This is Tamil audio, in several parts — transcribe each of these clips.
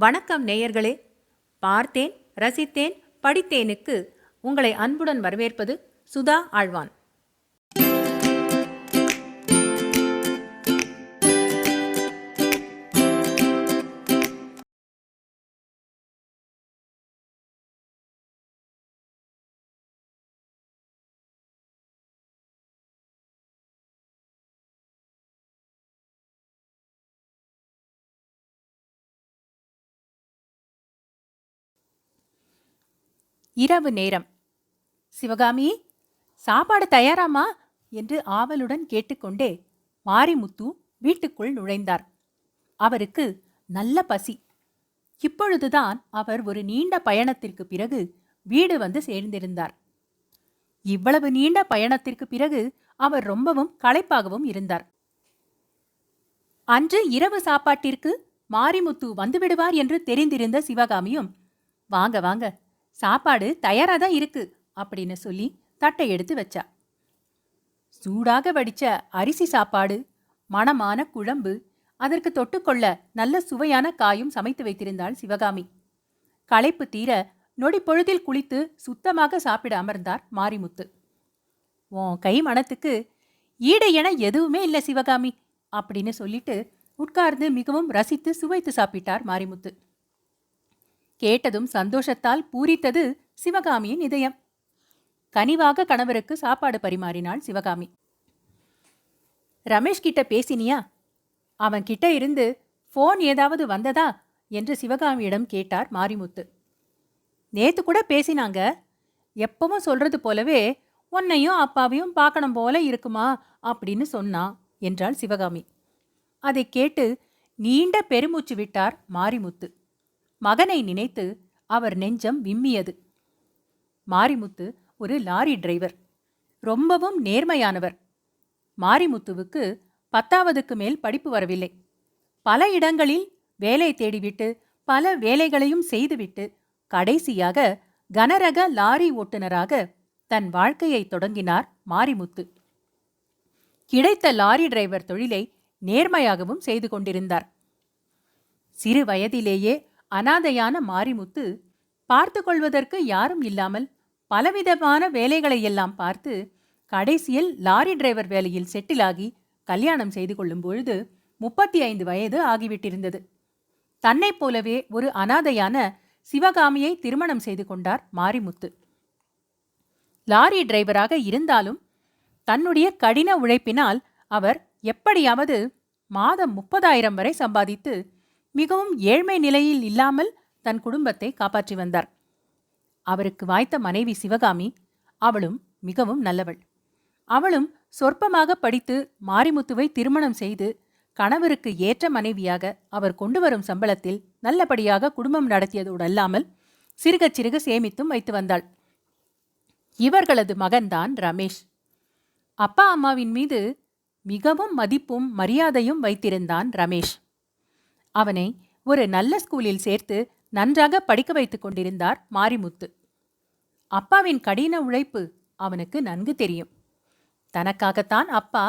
வணக்கம் நேயர்களே. பார்த்தேன் ரசித்தேன் படித்தேனுக்கு உங்களை அன்புடன் வரவேற்பது சுதா ஆழ்வான். இரவு நேரம். சிவகாமி சாப்பாடு தயாராமா என்று ஆவலுடன் கேட்டுக்கொண்டே மாரிமுத்து வீட்டுக்குள் நுழைந்தார். அவருக்கு நல்ல பசி. இப்பொழுதுதான் அவர் ஒரு நீண்ட பயணத்திற்கு பிறகு வீடு வந்து சேர்ந்திருந்தார். இவ்வளவு நீண்ட பயணத்திற்கு பிறகு அவர் ரொம்பவும் களைப்பாகவும் இருந்தார். அன்று இரவு சாப்பாட்டிற்கு மாரிமுத்து வந்துவிடுவார் என்று தெரிந்திருந்த சிவகாமியும் வாங்க வாங்க சாப்பாடு தயாராக தான் இருக்கு அப்படின்னு சொல்லி தட்டை எடுத்து வச்சா. சூடாக வடிச்ச அரிசி சாப்பாடு மணமான குழம்பு அதற்கு தொட்டுக்கொள்ள நல்ல சுவையான காயும் சமைத்து வைத்திருந்தாள் சிவகாமி. களைப்பு தீர நொடி பொழுதில் குளித்து சுத்தமாக சாப்பிட அமர்ந்தார் மாரிமுத்து. உன் கை மணத்துக்கு ஈடு என எதுவுமே இல்லை சிவகாமி அப்படின்னு சொல்லிட்டு உட்கார்ந்து மிகவும் ரசித்து சுவைத்து சாப்பிட்டார் மாரிமுத்து. கேட்டதும் சந்தோஷத்தால் பூரித்தது சிவகாமியின் இதயம். கனிவாக கணவருக்கு சாப்பாடு பரிமாறினாள் சிவகாமி. ரமேஷ் கிட்ட பேசினியா? அவன் கிட்ட இருந்து ஃபோன் ஏதாவது வந்ததா? என்று சிவகாமியிடம் கேட்டார் மாரிமுத்து. நேத்து கூட பேசினாங்க. எப்பவும் சொல்றது போலவே உன்னையும் அப்பாவையும் பார்க்கணும் போல இருக்குமா? அப்படின்னு சொன்னான் என்றாள் சிவகாமி. அதை கேட்டு நீண்ட பெருமூச்சு விட்டார் மாரிமுத்து. மகனை நினைத்து அவர் நெஞ்சம் விம்மியது. மாரிமுத்து ஒரு லாரி டிரைவர். ரொம்பவும் நேர்மையானவர். மாரிமுத்துவுக்கு பத்தாவதுக்கு மேல் படிப்பு வரவில்லை. பல இடங்களில் வேலை தேடிவிட்டு பல வேலைகளையும் செய்துவிட்டு கடைசியாக கனரக லாரி ஓட்டுநராக தன் வாழ்க்கையை தொடங்கினார் மாரிமுத்து. கிடைத்த லாரி டிரைவர் தொழிலை நேர்மையாகவும் செய்து கொண்டிருந்தார். சிறு வயதிலேயே அனாதையான மாரிமுத்து பார்த்து கொள்வதற்கு யாரும் இல்லாமல் பலவிதமான வேலைகளையெல்லாம் பார்த்து கடைசியில் லாரி டிரைவர் வேலையில் செட்டிலாகி கல்யாணம் செய்து கொள்ளும் பொழுது முப்பத்தி ஐந்து வயது ஆகிவிட்டிருந்தது. தன்னைப் போலவே ஒரு அனாதையான சிவகாமியை திருமணம் செய்து கொண்டார் மாரிமுத்து. லாரி டிரைவராக இருந்தாலும் தன்னுடைய கடின உழைப்பினால் அவர் எப்படியாவது மாதம் முப்பதாயிரம் வரை சம்பாதித்து மிகவும் ஏழ்மை நிலையில் இல்லாமல் தன் குடும்பத்தை காப்பாற்றி வந்தார். அவருக்கு வாய்த்த மனைவி சிவகாமி அவளும் மிகவும் நல்லவள். அவளும் சொற்பமாக படித்து மாரிமுத்துவை திருமணம் செய்து கணவருக்கு ஏற்ற மனைவியாக அவர் கொண்டு வரும் சம்பளத்தில் நல்லபடியாக குடும்பம் நடத்தியதோடு அல்லாமல் சிறுக சிறுக சேமித்தும் வைத்து வந்தாள். இவர்களது மகன்தான் ரமேஷ். அப்பா அம்மாவின் மீது மிகவும் மதிப்பும் மரியாதையும் வைத்திருந்தான் ரமேஷ். அவனை ஒரு நல்ல ஸ்கூலில் சேர்த்து நன்றாக படிக்க வைத்துக் கொண்டிருந்தார் மாரிமுத்து. அப்பாவின் கடின உழைப்பு அவனுக்கு நன்கு தெரியும். தனக்காகத்தான் அப்பா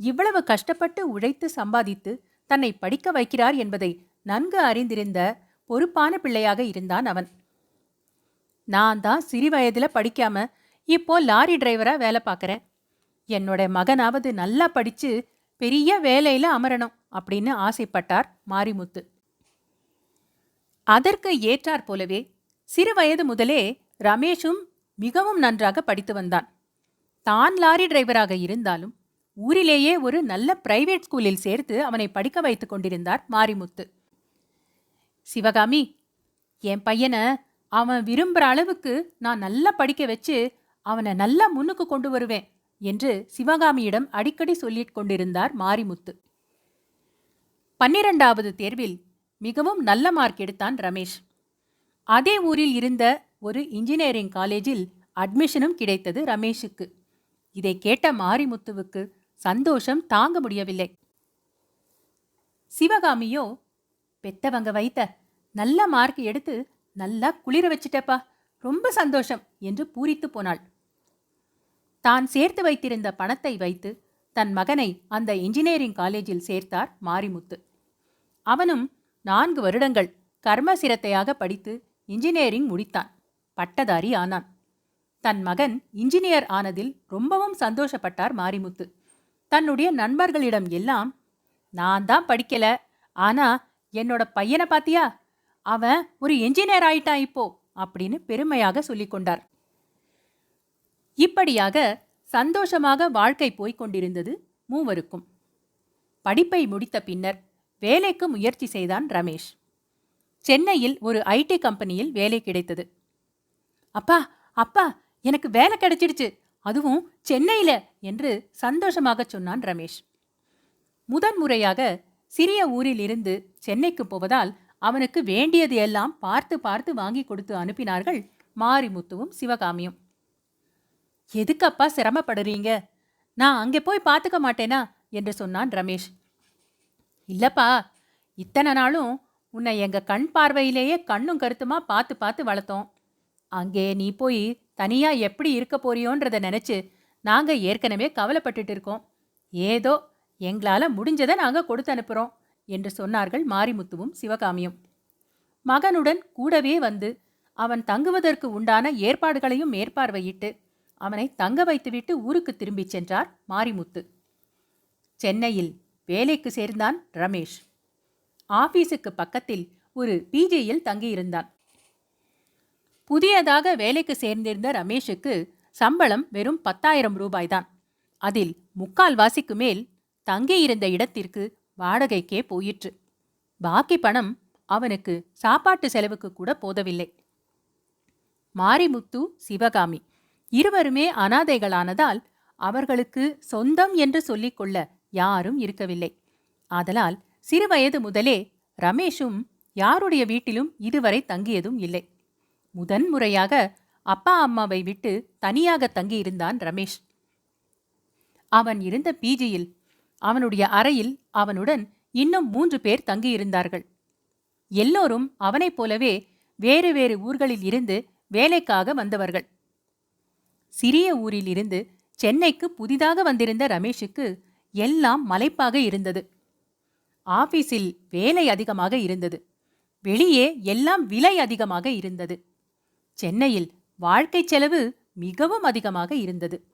இவ்வளவு கஷ்டப்பட்டு உழைத்து சம்பாதித்து தன்னை படிக்க வைக்கிறார் என்பதை நன்கு அறிந்திருந்த பொறுப்பான பிள்ளையாக இருந்தான் அவன். நான் தான் சிறு வயதுல படிக்காம இப்போ லாரி டிரைவரா வேலை பார்க்கறேன் என்னோட மகனாவது நல்லா படிச்சு பெரிய வேலையில அமரணும். அப்படின்னு ஆசைப்பட்டார் மாரிமுத்து. அதற்கு ஏற்றாற் போலவே சிறு வயது முதலே ரமேஷும் மிகவும் நன்றாக படித்து வந்தான். தான் லாரி டிரைவராக இருந்தாலும் ஊரிலேயே ஒரு நல்ல பிரைவேட் ஸ்கூலில் சேர்த்து அவனை படிக்க வைத்துக் கொண்டிருந்தார் மாரிமுத்து. சிவகாமி என் பையனை அவன் விரும்புகிற அளவுக்கு நான் நல்லா படிக்க வச்சு அவனை நல்லா முன்னுக்கு கொண்டு வருவேன் என்று சிவகாமியிடம் அடிக்கடி சொல்லிக் கொண்டிருந்தார் மாரிமுத்து. பன்னிரண்டாவது தேர்வில் மிகவும் நல்ல மார்க் எடுத்தான் ரமேஷ். அதே ஊரில் இருந்த ஒரு இன்ஜினியரிங் காலேஜில் அட்மிஷனும் கிடைத்தது ரமேஷுக்கு. இதை கேட்ட மாரிமுத்துவுக்கு சந்தோஷம் தாங்க முடியவில்லை. சிவகாமியோ பெத்தவங்க வைத்த நல்ல மார்க் எடுத்து நல்லா குளிர வச்சிட்டப்பா ரொம்ப சந்தோஷம் என்று பூரித்து போனாள். தான் சேர்த்து வைத்திருந்த பணத்தை வைத்து தன் மகனை அந்த இன்ஜினியரிங் காலேஜில் சேர்த்தார் மாரிமுத்து. அவனும் நான்கு வருடங்கள் கர்மசிரத்தையாக படித்து இன்ஜினியரிங் முடித்தான். பட்டதாரி ஆனான். தன் மகன் இன்ஜினியர் ஆனதில் ரொம்பவும் சந்தோஷப்பட்டார் மாரிமுத்து. தன்னுடைய நண்பர்களிடம் எல்லாம் நான் தான் படிக்கல ஆனா என்னோட பையனை பாத்தியா? அவன் ஒரு என்ஜினியர் ஆயிட்டான் இப்போ அப்படின்னு பெருமையாக சொல்லிக்கொண்டார் இப்படியாக சந்தோஷமாக வாழ்க்கை போய்க் கொண்டிருந்தது மூவருக்கும். படிப்பை முடித்த பின்னர் வேலைக்கு முயற்சி செய்தான் ரமேஷ். சென்னையில் ஒரு ஐடி கம்பெனியில் வேலை கிடைத்தது. அப்பா அப்பா எனக்கு வேலை கிடைச்சிடுச்சு. அதுவும் சென்னையில என்று சந்தோஷமாக சொன்னான் ரமேஷ். முதன்முறையாக சிறிய ஊரில் இருந்து சென்னைக்கு போவதால் அவனுக்கு வேண்டியது எல்லாம் பார்த்து பார்த்து வாங்கி கொடுத்து அனுப்பினார்கள் மாரிமுத்துவும் சிவகாமியும். எதுக்கப்பா சிரமப்படுறீங்க? நான் அங்கே போய் பார்த்துக்க மாட்டேனா? என்று சொன்னான் ரமேஷ். இல்லப்பா இத்தனை நாளும் உன்னை எங்க கண் பார்வையிலேயே கண்ணும் கருத்துமா பார்த்து பார்த்து வளர்த்தோம். அங்கே நீ போய் தனியா எப்படி இருக்க போறியோன்றத நினைச்சு நாங்க ஏற்கனவே கவலைப்பட்டுட்டு இருக்கோம். ஏதோ எங்களால முடிஞ்சதை நாங்க கொடுத்து அனுப்புறோம் என்று சொன்னார்கள் மாரிமுத்துவும் சிவகாமியும். மகனுடன் கூடவே வந்து அவன் தங்குவதற்கு உண்டான ஏற்பாடுகளையும் மேற்பார்வையிட்டு அவனை தங்க வைத்துவிட்டு ஊருக்கு திரும்பிச் சென்றார் மாரிமுத்து. சென்னையில் வேலைக்கு சேர்ந்தான் ரமேஷ். ஆபீஸுக்கு பக்கத்தில் ஒரு பிஜியில் தங்கியிருந்தான். புதியதாக வேலைக்கு சேர்ந்திருந்த ரமேஷுக்கு சம்பளம் வெறும் பத்தாயிரம் ரூபாய்தான். அதில் முக்கால் வாசிக்கு மேல் தங்கியிருந்த இடத்திற்கு வாடகைக்கே போயிற்று. பாக்கி பணம் அவனுக்கு சாப்பாட்டு செலவுக்கு கூட போதவில்லை. மாரிமுத்து சிவகாமி இருவருமே அனாதைகளானதால் அவர்களுக்கு சொந்தம் என்று சொல்லிக்கொள்ள யாரும் இருக்கவில்லை. ஆதலால் சிறுவயது முதலே ரமேஷும் யாருடைய வீட்டிலும் இதுவரை தங்கியதும் இல்லை. முதன்முறையாக அப்பா அம்மாவை விட்டு தனியாக தங்கியிருந்தான் ரமேஷ். அவன் இருந்த பிஜியில் அவனுடைய அறையில் அவனுடன் இன்னும் மூன்று பேர் தங்கியிருந்தார்கள். எல்லோரும் அவனைப் போலவே வேறு வேறு ஊர்களில் இருந்து வேலைக்காக வந்தவர்கள். சிறிய ஊரில் இருந்து சென்னைக்கு புதிதாக வந்திருந்த ரமேஷுக்கு எல்லாம் மலைப்பாக இருந்தது. ஆபீஸில் வேலை அதிகமாக இருந்தது. வெளியே எல்லாம் விலை அதிகமாக இருந்தது. சென்னையில் வாழ்க்கை செலவு மிகவும் அதிகமாக இருந்தது.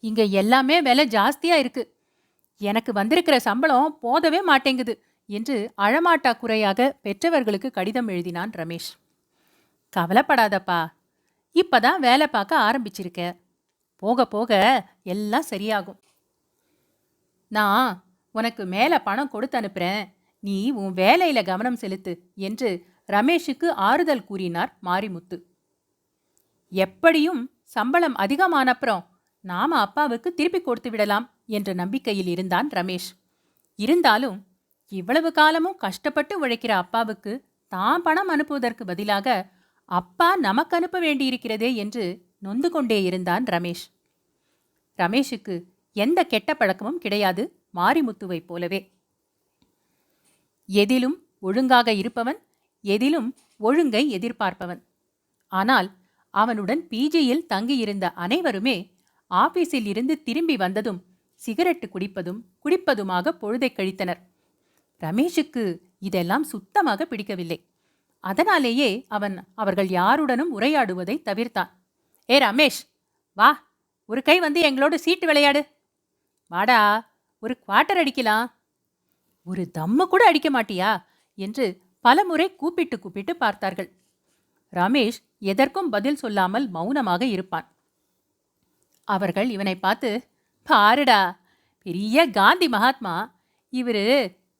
இங்க எல்லாமே விலை ஜாஸ்தியா இருக்கு. எனக்கு வந்திருக்கிற சம்பளம் போதவே மாட்டேங்குது என்று அழமாட்டா குறையாக பெற்றவர்களுக்கு கடிதம் எழுதினான் ரமேஷ். கவலைப்படாதப்பா இப்பதான் வேலை பார்க்க ஆரம்பிச்சிருக்க. போக போக எல்லாம் சரியாகும். நான் உனக்கு மேலே பணம் கொடுத்து அனுப்புறேன். நீ உன் வேலையில கவனம் செலுத்து என்று ரமேஷுக்கு ஆறுதல் கூறினார் மாரிமுத்து. எப்படியும் சம்பளம் அதிகமானப்புறம் நாம அப்பாவுக்கு திருப்பி கொடுத்து விடலாம் என்ற நம்பிக்கையில் இருந்தான் ரமேஷ். இருந்தாலும் இவ்வளவு காலமும் கஷ்டப்பட்டு உழைக்கிற அப்பாவுக்கு தான் பணம் அனுப்புவதற்கு பதிலாக அப்பா நமக்கு அனுப்ப வேண்டியிருக்கிறதே என்று நொந்து கொண்டே இருந்தான் ரமேஷ். ரமேஷுக்கு எந்த கெட்ட பழக்கமும் கிடையாது மாரிமுத்துவைப் போலவே. எதிலும் ஒழுங்காக இருப்பவன் எதிலும் ஒழுங்கை எதிர்பார்ப்பவன். ஆனால் அவனுடன் பிஜியில் தங்கியிருந்த அனைவருமே ஆபீஸில் இருந்து திரும்பி வந்ததும் சிகரெட்டு குடிப்பதும் குடிப்பதுமாக பொழுதைக் கழித்தனர். ரமேஷுக்கு இதெல்லாம் சுத்தமாக பிடிக்கவில்லை. அதனாலேயே அவன் அவர்கள் யாருடனும் உரையாடுவதை தவிர்த்தான். ஏ ரமேஷ் வா ஒரு கை வந்து எங்களோடு சீட்டு விளையாடு. வாடா ஒரு குவார்ட்டர் அடிக்கலாம். ஒரு தம்மு கூட அடிக்க மாட்டியா? என்று பலமுறை கூப்பிட்டு கூப்பிட்டு பார்த்தார்கள். ரமேஷ் எதற்கும் பதில் சொல்லாமல் மௌனமாக இருப்பான். அவர்கள் இவனை பார்த்து பாருடா பெரிய காந்தி மகாத்மா. இவரு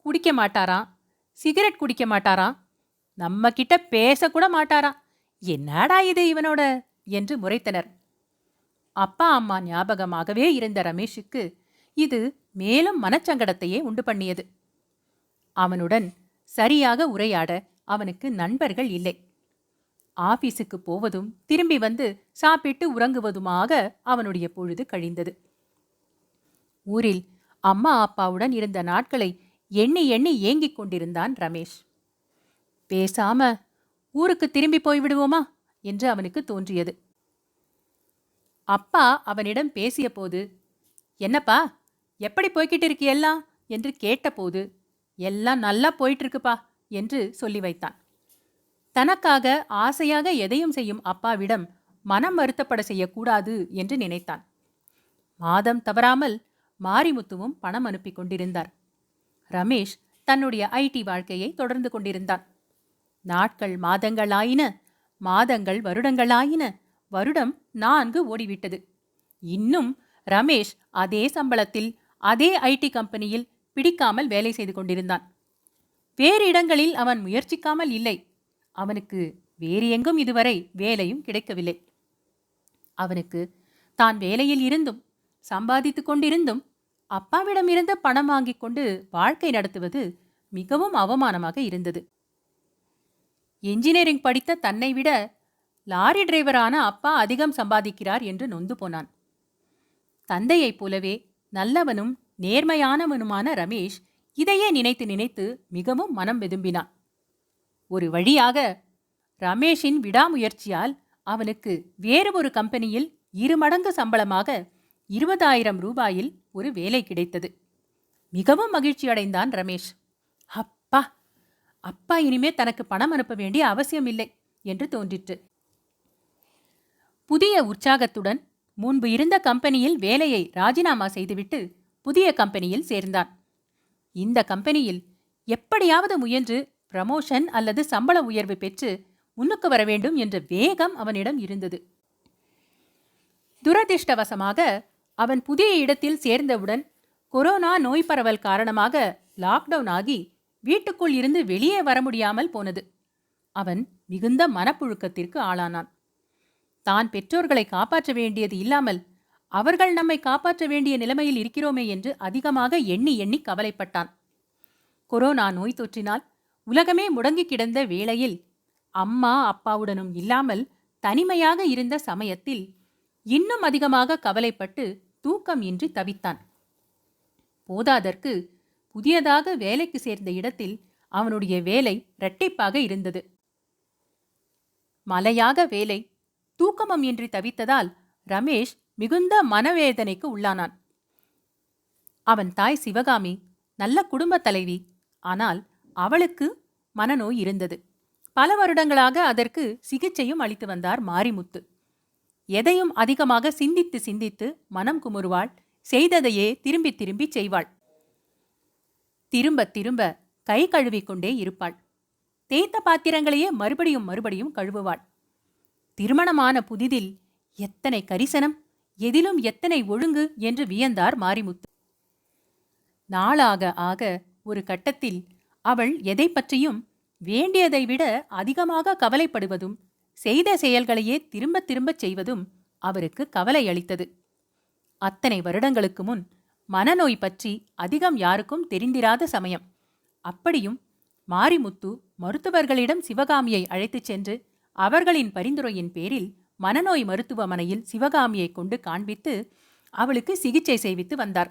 குடிக்க மாட்டாராம் சிகரெட் குடிக்க மாட்டாராம் நம்ம கிட்ட பேசக்கூட மாட்டாராம். என்னடா இது இவனோட? என்று முறைத்தனர். அப்பா அம்மா ஞாபகமாகவே இருந்த ரமேஷுக்கு இது மேலும் மனச்சங்கடத்தையே உண்டு பண்ணியது. அவனுடன் சரியாக உரையாட அவனுக்கு நண்பர்கள் இல்லை. ஆபீஸுக்கு போவதும் திரும்பி வந்து சாப்பிட்டு உறங்குவதுமாக அவனுடைய பொழுது கழிந்தது. ஊரில் அம்மா அப்பாவுடன் இருந்த நாட்களை எண்ணி எண்ணி ஏங்கிக் கொண்டிருந்தான் ரமேஷ். பேசாம ஊருக்கு திரும்பி போய்விடுவோமா என்று அவனுக்கு தோன்றியது. அப்பா அவனிடம் பேசியபோது என்னப்பா எப்படி போய்கிட்டு இருக்கு எல்லாம்? என்று கேட்டபோது எல்லாம் நல்லா போயிட்டு இருக்குப்பா என்று சொல்லி வைத்தான். தனக்காக ஆசையாக எதையும் செய்யும் அப்பாவிடம் மனம் வருத்தப்பட செய்யக்கூடாது என்று நினைத்தான். மாதம் தவறாமல் மாரிமுத்துவும் பணம் அனுப்பி கொண்டிருந்தார். ரமேஷ் தன்னுடைய ஐடி வாழ்க்கையை தொடர்ந்து கொண்டிருந்தான். நாட்கள் மாதங்களாயின மாதங்கள் வருடங்களாயின வருடம் நான்கு ஓடிவிட்டது. இன்னும் ரமேஷ் அதே சம்பளத்தில் அதே ஐடி கம்பெனியில் பிடிக்காமல் வேலை செய்து கொண்டிருந்தான். வேறு இடங்களில் அவன் முயற்சிக்காமல் இல்லை. அவனுக்கு வேறு எங்கும் இதுவரை வேலையும் கிடைக்கவில்லை. அவனுக்கு தான் வேலையில் இருந்தும் சம்பாதித்துக் கொண்டிருந்தும் அப்பாவிடமிருந்து பணம் வாங்கிக் கொண்டு வாழ்க்கை நடத்துவது மிகவும் அவமானமாக இருந்தது. என்ஜினியரிங் படித்த தன்னை விட லாரி டிரைவரான அப்பா அதிகம் சம்பாதிக்கிறார் என்று நொந்து போனான். தந்தையைப் போலவே நல்லவனும் நேர்மையானவனுமான ரமேஷ் இதையே நினைத்து நினைத்து மிகவும் மனம் வெதும்பினான். ஒரு வழியாக ரமேஷின் விடாமுயற்சியால் அவனுக்கு வேறு ஒரு கம்பெனியில் இரு மடங்கு சம்பளமாக இருபதாயிரம் ரூபாயில் ஒரு வேலை கிடைத்தது. மிகவும் மகிழ்ச்சி அடைந்தான் ரமேஷ். அப்பா அப்பா இனிமே தனக்கு பணம் அனுப்ப வேண்டிய அவசியமில்லை என்று தோன்றிற்று. புதிய உற்சாகத்துடன் முன்பு இருந்த கம்பெனியில் வேலையை ராஜினாமா செய்துவிட்டு புதிய கம்பெனியில் சேர்ந்தான் இந்த கம்பெனியில் எப்படியாவது முயன்று ப்ரமோஷன் அல்லது சம்பள உயர்வு பெற்று முன்னுக்கு வர வேண்டும் என்ற வேகம் அவனிடம் இருந்தது. துரதிர்ஷ்டவசமாக அவன் புதிய இடத்தில் சேர்ந்தவுடன் கொரோனா நோய் பரவல் காரணமாக லாக்டவுன் ஆகி வீட்டுக்குள் இருந்து வெளியே வர முடியாமல் போனது. அவன் மிகுந்த மனப்புழுக்கத்திற்கு ஆளானான். தான் பெற்றோர்களை காப்பாற்ற வேண்டியது இல்லாமல் அவர்கள் நம்மை காப்பாற்ற வேண்டிய நிலைமையில் இருக்கிறோமே என்று அதிகமாக எண்ணி எண்ணி கவலைப்பட்டான். கொரோனா நோய் தொற்றினால் உலகமே முடங்கி கிடந்த வேளையில் அம்மா அப்பாவுடனும் இல்லாமல் தனிமையாக இருந்த சமயத்தில் இன்னும் அதிகமாக கவலைப்பட்டு தூக்கம் இன்றி தவித்தான். போதாதற்கு புதியதாக வேலைக்கு சேர்ந்த இடத்தில் அவனுடைய வேலை இரட்டிப்பாக இருந்தது. மலையாக வேலை தூக்கமம் இன்றி தவித்ததால் ரமேஷ் மிகுந்த மனவேதனைக்கு உள்ளானான். அவன் தாய் சிவகாமி நல்ல குடும்பத் தலைவி. ஆனால் அவளுக்கு மனநோய் இருந்தது. பல வருடங்களாக அதற்கு சிகிச்சையும் அளித்து வந்தார் மாரிமுத்து. எதையும் அதிகமாக சிந்தித்து சிந்தித்து மனம் குமுறுவாள் செய்ததையே திரும்பி திரும்பி செய்வாள். திரும்ப திரும்ப கை கழுவிக்கொண்டே இருப்பாள். தேய்த்த பாத்திரங்களையே மறுபடியும் மறுபடியும் கழுவுவாள். திருமணமான புதிதில் எத்தனை கரிசனம் எதிலும் எத்தனை ஒழுங்கு என்று வியந்தார் மாரிமுத்து. நாளாக ஆக ஒரு கட்டத்தில் அவள் எதை பற்றியும் வேண்டியதை விட அதிகமாக கவலைப்படுவதும் செய்த செயல்களையே திரும்ப திரும்பச் செய்வதும் அவருக்கு கவலை அளித்தது. அத்தனை வருடங்களுக்கு முன் மனநோய் பற்றி அதிகம் யாருக்கும் தெரிந்திராத சமயம். அப்படியும் மாரிமுத்து மருத்துவர்களிடம் சிவகாமியை அழைத்துச் சென்று அவர்களின் பரிந்துரையின் பேரில் மனநோய் மருத்துவமனையில் சிவகாமியை கொண்டு காண்பித்து அவளுக்கு சிகிச்சை செய்வித்து வந்தார்.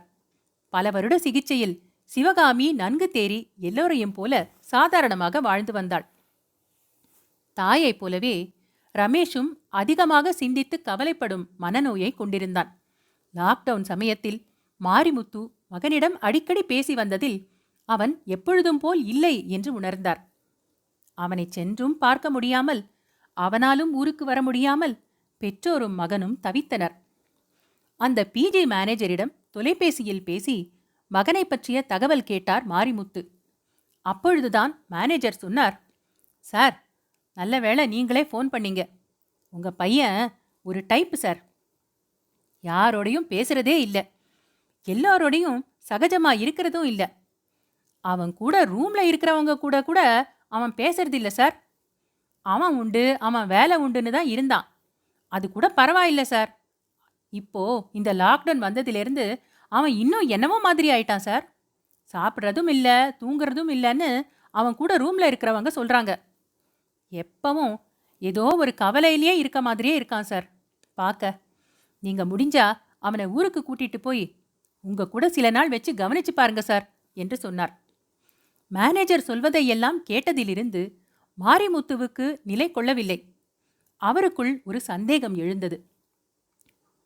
பல வருட சிகிச்சையில் சிவகாமி நன்கு தேறி எல்லோரையும் போல சாதாரணமாக வாழ்ந்து வந்தாள். தாயைப் போலவே ரமேஷும் அதிகமாக சிந்தித்து கவலைப்படும் மனநோயை கொண்டிருந்தான். லாக்டவுன் சமயத்தில் மாரிமுத்து மகனிடம் அடிக்கடி பேசி வந்ததில் அவன் எப்பொழுதும் போல் இல்லை என்று உணர்ந்தார். அவனை சென்றும் பார்க்க முடியாமல் அவனாலும் ஊருக்கு வர முடியாமல் பெற்றோரும் மகனும் தவித்தனர். அந்த பிஜி மேனேஜரிடம் தொலைபேசியில் பேசி மகனை பற்றிய தகவல் கேட்டார் மாரிமுத்து. அப்பொழுதுதான் மேனேஜர் சொன்னார் சார் நல்ல வேளை நீங்களே ஃபோன் பண்ணீங்க. உங்க பையன் ஒரு டைப்பு சார் யாரோடையும் பேசுறதே இல்லை. எல்லாரோடையும் சகஜமா இருக்கிறதும் இல்லை. அவன் கூட ரூம்ல இருக்கிறவங்க கூட கூட அவன் பேசுறது இல்லை சார். அவன் உண்டு அவன் வேலை உண்டுன்னு தான் இருந்தான். அது கூட பரவாயில்ல சார் இப்போ இந்த லாக்டவுன் வந்ததிலிருந்து அவன் இன்னும் என்னவோ மாதிரி ஆயிட்டான் சார் சாப்பிட்றதும் இல்லை தூங்குறதும் இல்லைன்னு அவன் கூட ரூமில் இருக்கிறவங்க சொல்கிறாங்க எப்பவும் ஏதோ ஒரு கவலையிலேயே இருக்க மாதிரியே இருக்கான் சார் பார்க்க நீங்கள் முடிஞ்சா அவனை ஊருக்கு கூட்டிகிட்டு போய் உங்கள் கூட சில நாள் வச்சு கவனிச்சு பாருங்க சார் என்று சொன்னார். மேனேஜர் சொல்வதையெல்லாம் கேட்டதிலிருந்து மாரிமுத்துவுக்கு நிலை கொள்ளவில்லை. அவருக்குள் ஒரு சந்தேகம் எழுந்தது.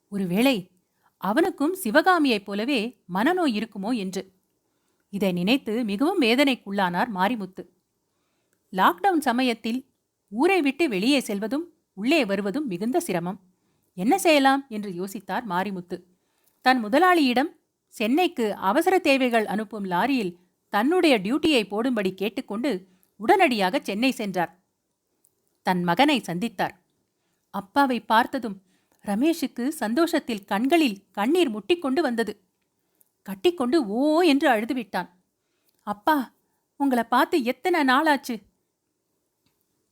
ஒருவேளை அவனுக்கும் சிவகாமியைப் போலவே மனநோய் இருக்குமோ என்று. இதை நினைத்து மிகவும் வேதனைக்குள்ளானார் மாரிமுத்து. லாக்டவுன் சமயத்தில் ஊரை விட்டு வெளியே செல்வதும் உள்ளே வருவதும் மிகுந்த சிரமம். என்ன செய்யலாம்? என்று யோசித்தார் மாரிமுத்து. தன் முதலாளியிடம் சென்னைக்கு அவசர தேவைகள் அனுப்பும் லாரியில் தன்னுடைய டியூட்டியை போடும்படி கேட்டுக்கொண்டு உடனடியாக சென்னை சென்றார். தன் மகனை சந்தித்தார். அப்பாவை பார்த்ததும் ரமேஷுக்கு சந்தோஷத்தில் கண்களில் கண்ணீர் முட்டிக்கொண்டு வந்தது. கட்டிக்கொண்டு ஓ என்று அழுதுவிட்டான். அப்பா உங்களை பார்த்து எத்தனை நாளாச்சு?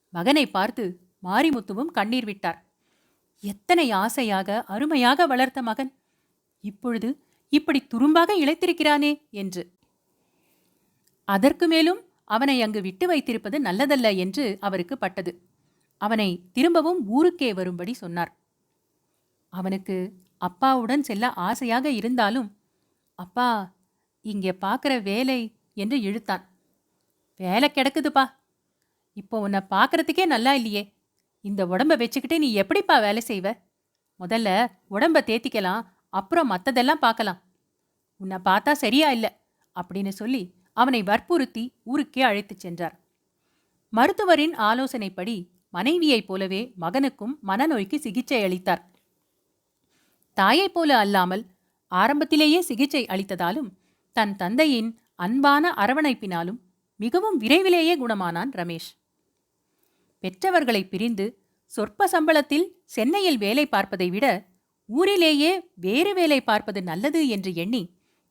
மகனை பார்த்து மாரிமுத்துவும் கண்ணீர் விட்டார். எத்தனை ஆசையாக அருமையாக வளர்த்த மகன். இப்பொழுது இப்படி துரும்பாக இழைத்திருக்கிறானே என்று. அதற்கு மேலும் அவனை அங்கு விட்டு வைத்திருப்பது நல்லதல்ல என்று அவருக்கு பட்டது. அவனை திரும்பவும் ஊருக்கே வரும்படி சொன்னார். அவனுக்கு அப்பாவுடன் செல்ல ஆசையாக இருந்தாலும் அப்பா இங்கே பார்க்குற வேலை என்று இழுத்தான். வேலை கிடக்குதுப்பா. இப்போ உன்னை பார்க்கறதுக்கே நல்லா இல்லையே. இந்த உடம்ப வச்சுக்கிட்டு நீ எப்படிப்பா வேலை செய்வ? முதல்ல உடம்ப தேத்திக்கலாம் அப்புறம் மற்றதெல்லாம் பார்க்கலாம். உன்னை பார்த்தா சரியா இல்லை அப்படின்னு சொல்லி அவனை வற்புறுத்தி ஊருக்கே அழைத்துச் சென்றார். மருத்துவரின் ஆலோசனைப்படி மனைவியைப் போலவே மகனுக்கும் மனநோய்க்கு சிகிச்சை அளித்தார். தாயைப் போல அல்லாமல் ஆரம்பத்திலேயே சிகிச்சை அளித்ததாலும் தன் தந்தையின் அன்பான அரவணைப்பினாலும் மிகவும் விரைவிலேயே குணமானான் ரமேஷ். பெற்றவர்களை பிரிந்து சொற்ப சம்பளத்தில் சென்னையில் வேலை பார்ப்பதை விட ஊரிலேயே வேறு வேலை பார்ப்பது நல்லது என்று எண்ணி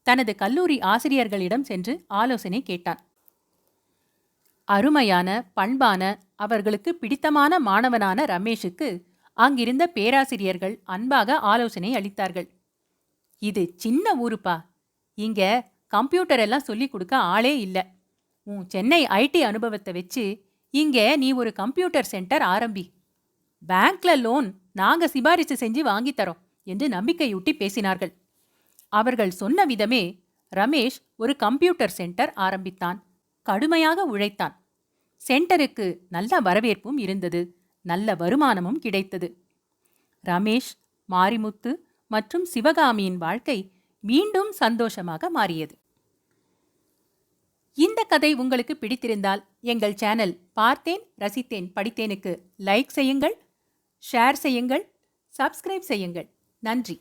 தனது கல்லூரி ஆசிரியர்களிடம் சென்று ஆலோசனை கேட்டான். அருமையான பண்பான அவர்களுக்கு பிடித்தமான மாணவனான ரமேஷுக்கு அங்கிருந்த பேராசிரியர்கள் அன்பாக ஆலோசனை அளித்தார்கள். இது சின்ன ஊருப்பா. இங்க கம்ப்யூட்டர் எல்லாம் சொல்லிக் கொடுக்க ஆளே இல்லை. உன் சென்னை ஐடி அனுபவத்தை வச்சு இங்க நீ ஒரு கம்ப்யூட்டர் சென்டர் ஆரம்பி. பேங்க்ல லோன் நாங்க சிபாரிசு செஞ்சு வாங்கித் தரோம் என்று நம்பிக்கையூட்டி பேசினார்கள். அவர்கள் சொன்ன விதமே ரமேஷ் ஒரு கம்ப்யூட்டர் சென்டர் ஆரம்பித்தான். கடுமையாக உழைத்தான். சென்டருக்கு நல்ல வரவேற்பும் இருந்தது. நல்ல வருமானமும் கிடைத்தது. ரமேஷ் மாரிமுத்து மற்றும் சிவகாமியின் வாழ்க்கை மீண்டும் சந்தோஷமாக மாறியது. இந்த கதை உங்களுக்கு பிடித்திருந்தால் எங்கள் சேனல் பார்த்தேன் ரசித்தேன் படித்தேனுக்கு லைக் செய்யுங்கள் ஷேர் செய்யுங்கள் சப்ஸ்கிரைப் செய்யுங்கள். நன்றி.